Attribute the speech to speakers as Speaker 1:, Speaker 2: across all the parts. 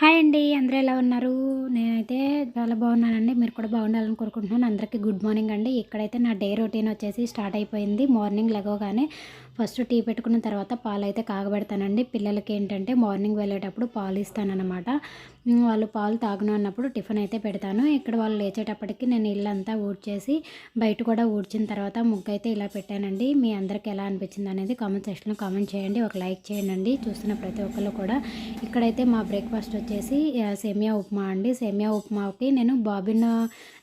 Speaker 1: Hi అండి అందరూ ఎలా ఉన్నారు? నేనైతే చాలా బాగున్నానండి మీరు కూడా బాగుండాలని కోరుకుంటున్నాను. అందరికీ గుడ్ మార్నింగ్ అండి. ఇక్కడైతే నా డే రొటీన్ వచ్చేసి స్టార్ట్ అయిపోయింది. మార్నింగ్ లెగవగానే ఫస్ట్ టీ పెట్టుకున్న తర్వాత పాలు అయితే కాగబెడతానండి. పిల్లలకి ఏంటంటే మార్నింగ్ వెళ్ళేటప్పుడు పాలు ఇస్తానన్నమాట వాళ్ళు పాలు తాగను అన్నప్పుడు టిఫిన్ అయితే పెడతాను. ఇక్కడ వాళ్ళు లేచేటప్పటికి నేను ఇల్లంతా ఊడ్చేసి బయట కూడా ఊడ్చిన తర్వాత ముగ్గు అయితే ఇలా పెట్టానండి. మీ అందరికి ఎలా అనిపించింది అనేది కామెంట్ సెక్షన్లో కామెంట్ చేయండి. ఒక లైక్ చేయండి. చూస్తున్న ప్రతి ఒక్కరు కూడా. ఇక్కడైతే మా బ్రేక్ఫాస్ట్ వచ్చేసి సేమియా ఉప్మా అండి. సేమియా ఉప్మాకి నేను బాబిన్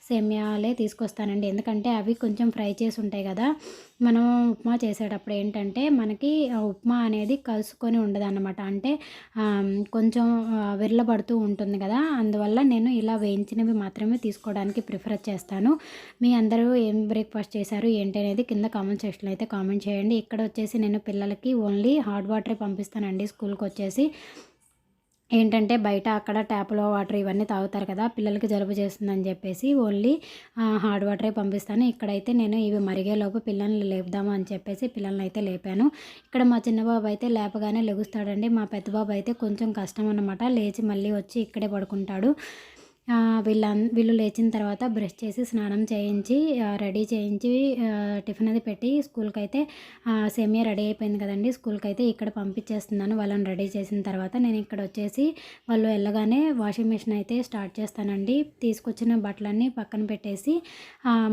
Speaker 1: సేమ్యాలే తీసుకొస్తానండి. ఎందుకంటే అవి కొంచెం ఫ్రై చేసి ఉంటాయి కదా. మనం ఉప్మా చేసేటప్పుడు ఏంటంటే మనకి ఉప్మా అనేది కలుసుకొని ఉండదన్నమాట. అంటే కొంచెం విరలబడుతూ ఉంటుంది కదా. అందువల్ల నేను ఇలా వేయించినవి మాత్రమే తీసుకోవడానికి ప్రిఫర్ చేస్తాను. మీ అందరూ ఏం బ్రేక్ఫాస్ట్ చేశారు? ఏంటి అనేది కింద కామెంట్ సెక్షన్లో అయితే కామెంట్ చేయండి. ఇక్కడ వచ్చేసి నేను పిల్లలకి ఓన్లీ హాట్ వాటరే పంపిస్తానండి స్కూల్కి వచ్చేసి. ఏంటంటే బయట అక్కడ ట్యాప్లో వాటర్ ఇవన్నీ తాగుతారు కదా పిల్లలకి జలుబు చేస్తుందని చెప్పేసి ఓన్లీ హార్డ్ వాటరే పంపిస్తాను. ఇక్కడైతే నేను ఇవి మరిగేలోపు పిల్లల్ని లేపుదాము అని చెప్పేసి పిల్లల్ని అయితే లేపాను. ఇక్కడ మా చిన్న బాబు అయితే లేపగానే లెగుస్తాడండి. మా పెద్ద బాబు అయితే కొంచెం కష్టం అన్నమాట. లేచి మళ్ళీ వచ్చి ఇక్కడే పడుకుంటాడు. వీళ్ళ వీళ్ళు లేచిన తర్వాత బ్రష్ చేసి స్నానం చేయించి రెడీ చేయించి టిఫిన్ అది పెట్టి స్కూల్కి అయితే సేమియా రెడీ అయిపోయింది కదండి. స్కూల్కి అయితే ఇక్కడ పంపించేస్తున్నాను. వాళ్ళని రెడీ చేసిన తర్వాత నేను ఇక్కడ వచ్చేసి వాళ్ళు వెళ్ళగానే వాషింగ్ మిషన్ అయితే స్టార్ట్ చేస్తానండి. తీసుకొచ్చిన బట్టలన్నీ పక్కన పెట్టేసి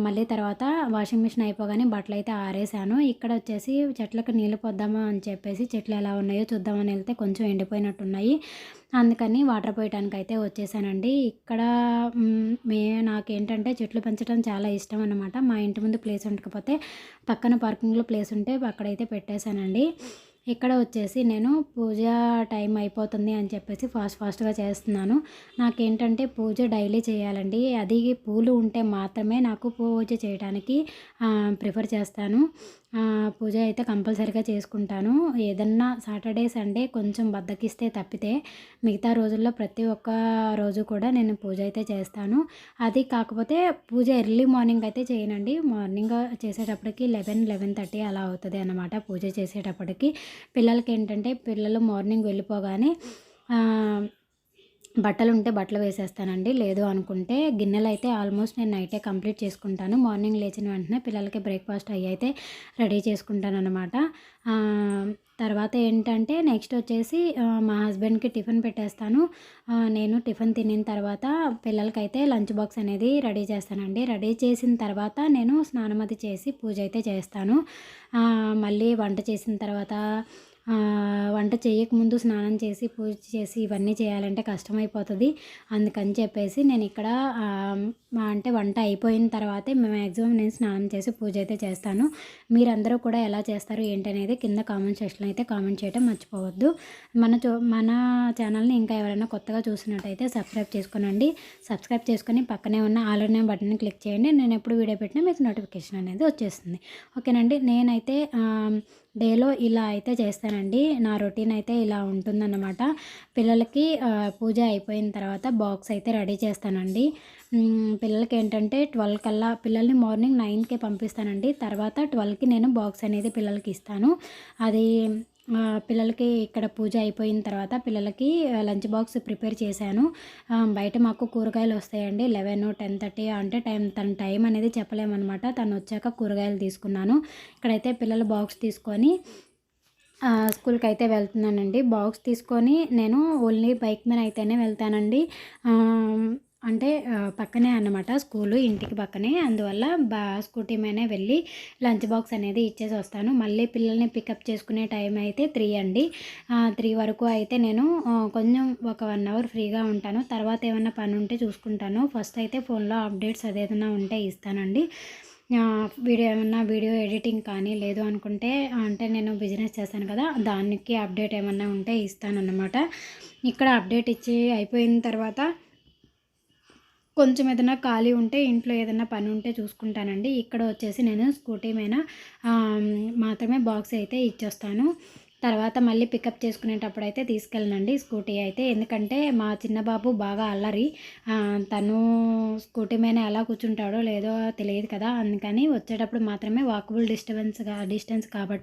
Speaker 1: మళ్ళీ తర్వాత వాషింగ్ మిషన్ అయిపోగానే బట్టలు అయితే ఆరేసాను. ఇక్కడ వచ్చేసి చెట్లకు నీళ్ళు పొద్దామా అని చెప్పేసి చెట్లు ఎలా ఉన్నాయో చూద్దామని వెళ్తే కొంచెం ఎండిపోయినట్టున్నాయి. అందుకని వాటర్ పోయటానికి అయితే వచ్చేసానండి. ఇక్కడ మే నాకేంటంటే చెట్లు పెంచడం చాలా ఇష్టం అనమాట మా ఇంటి ముందు ప్లేస్ ఉండకపోతే పక్కన పార్కింగ్లో ప్లేస్ ఉంటే అక్కడైతే పెట్టేశానండి. ఇక్కడ వచ్చేసి నేను పూజ టైం అయిపోతుంది అని చెప్పేసి ఫాస్ట్ ఫాస్ట్గా చేస్తున్నాను. నాకేంటంటే పూజ డైలీ చేయాలండి. అది పూలు ఉంటే మాత్రమే నాకు పూజ చేయడానికి ప్రిఫర్ చేస్తాను. పూజ అయితే కంపల్సరీగా చేసుకుంటాను. ఏదన్నా సాటర్డే సండే కొంచెం బద్దకిస్తే తప్పితే మిగతా రోజుల్లో ప్రతి ఒక్క రోజు కూడా నేను పూజ అయితే చేస్తాను. అది కాకపోతే పూజ ఎర్లీ మార్నింగ్ అయితే చేయనండి. మార్నింగ్ చేసేటప్పటికి లెవెన్ లెవెన్ థర్టీ అలా అవుతుంది అన్నమాట పూజ చేసేటప్పటికి. పిల్లలకి ఏంటంటే పిల్లలు మార్నింగ్ వెళ్ళిపోగానే బట్టలు ఉంటే బట్టలు వేసేస్తానండి. లేదు అనుకుంటే గిన్నెలు అయితే ఆల్మోస్ట్ నేను నైటే కంప్లీట్ చేసుకుంటాను. మార్నింగ్ లేచిన వెంటనే పిల్లలకి బ్రేక్ఫాస్ట్ అయ్యి అయితే రెడీ చేసుకుంటాను అనమాట తర్వాత ఏంటంటే నెక్స్ట్ వచ్చేసి మా హస్బెండ్కి టిఫిన్ పెట్టేస్తాను. నేను టిఫిన్ తినిన తర్వాత పిల్లలకైతే లంచ్ బాక్స్ అనేది రెడీ చేస్తానండి. రెడీ చేసిన తర్వాత నేను స్నానం అది చేసి పూజ అయితే చేస్తాను. మళ్ళీ వంట చేసిన తర్వాత వంట చేయకముందు స్నానం చేసి పూజ చేసి ఇవన్నీ చేయాలంటే కష్టమైపోతుంది. అందుకని చెప్పేసి నేను ఇక్కడ అంటే వంట అయిపోయిన తర్వాతే మ్యాక్సిమం నేను స్నానం చేసి పూజ అయితే చేస్తాను. మీరందరూ కూడా ఎలా చేస్తారు ఏంటనేది కింద కామెంట్ సెక్షన్లో అయితే కామెంట్ చేయడం మర్చిపోవద్దు. మన మన ఛానల్ని ఇంకా ఎవరైనా కొత్తగా చూసినట్టయితే సబ్స్క్రైబ్ చేసుకోనండి. సబ్స్క్రైబ్ చేసుకొని పక్కనే ఉన్న ఆల్రెడీ బటన్ని క్లిక్ చేయండి. నేను ఎప్పుడు వీడియో పెట్టినా మీకు నోటిఫికేషన్ అనేది వచ్చేస్తుంది. ఓకేనండి నేనైతే డేలో ఇలా అయితే చేస్తాను. చేస్తానండి. నా రొటీన్ అయితే ఇలా ఉంటుందన్నమాట. పిల్లలకి పూజ అయిపోయిన తర్వాత బాక్స్ అయితే రెడీ చేస్తానండి. పిల్లలకి ఏంటంటే ట్వెల్వ్ కల్లా పిల్లల్ని మార్నింగ్ నైన్కే పంపిస్తానండి. తర్వాత ట్వెల్వ్కి నేను బాక్స్ అనేది పిల్లలకి ఇస్తాను. అది పిల్లలకి ఇక్కడ పూజ అయిపోయిన తర్వాత పిల్లలకి లంచ్ బాక్స్ ప్రిపేర్ చేశాను. బయట మాకు కూరగాయలు వస్తాయండి. లెవెన్ టెన్ థర్టీ అంటే టైం తన టైం అనేది చెప్పలేమన్నమాట. తను వచ్చాక కూరగాయలు తీసుకున్నాను. ఇక్కడైతే పిల్లలు బాక్స్ తీసుకొని స్కూల్కి అయితే వెళ్తున్నానండి. బాక్స్ తీసుకొని నేను ఓన్లీ బైక్ మీద అయితేనే వెళ్తానండి. అంటే పక్కనే అన్నమాట స్కూలు ఇంటికి పక్కనే. అందువల్ల బా స్కూటీ మీదనే వెళ్ళి లంచ్ బాక్స్ అనేది ఇచ్చేసి వస్తాను. మళ్ళీ పిల్లల్ని పికప్ చేసుకునే టైం అయితే త్రీ అండి. త్రీ వరకు అయితే నేను కొంచెం ఒక వన్ అవర్ ఫ్రీగా ఉంటాను. తర్వాత ఏమైనా పని ఉంటే చూసుకుంటాను. ఫస్ట్ అయితే ఫోన్లో అప్డేట్స్ అదేదైనా ఉంటే ఇస్తానండి. వీడియో ఏమన్నా వీడియో ఎడిటింగ్ కానీ లేదు అనుకుంటే అంటే నేను బిజినెస్ చేస్తాను కదా దానికి అప్డేట్ ఏమన్నా ఉంటే ఇస్తానన్నమాట. ఇక్కడ అప్డేట్ ఇచ్చి అయిపోయిన తర్వాత కొంచెం ఏదైనా ఖాళీ ఉంటే ఇంట్లో ఏదైనా పని ఉంటే చూసుకుంటానండి. ఇక్కడ వచ్చేసి నేను స్కూటీ మీద మాత్రమే బాక్స్ అయితే ఇచ్చేస్తాను. తర్వాత మళ్ళీ పికప్ చేసుకునేటప్పుడు అయితే తీసుకెళ్ళనండి స్కూటీ అయితే. ఎందుకంటే మా చిన్న బాబు బాగా అల్లరి. తను స్కూటీ మీద ఎలా కూర్చుంటాడో లేదో తెలియదు కదా. అందుకని వచ్చేటప్పుడు మాత్రమే వాకబుల్ డిస్టర్బెన్స్ డిస్టెన్స్ కాబట్టి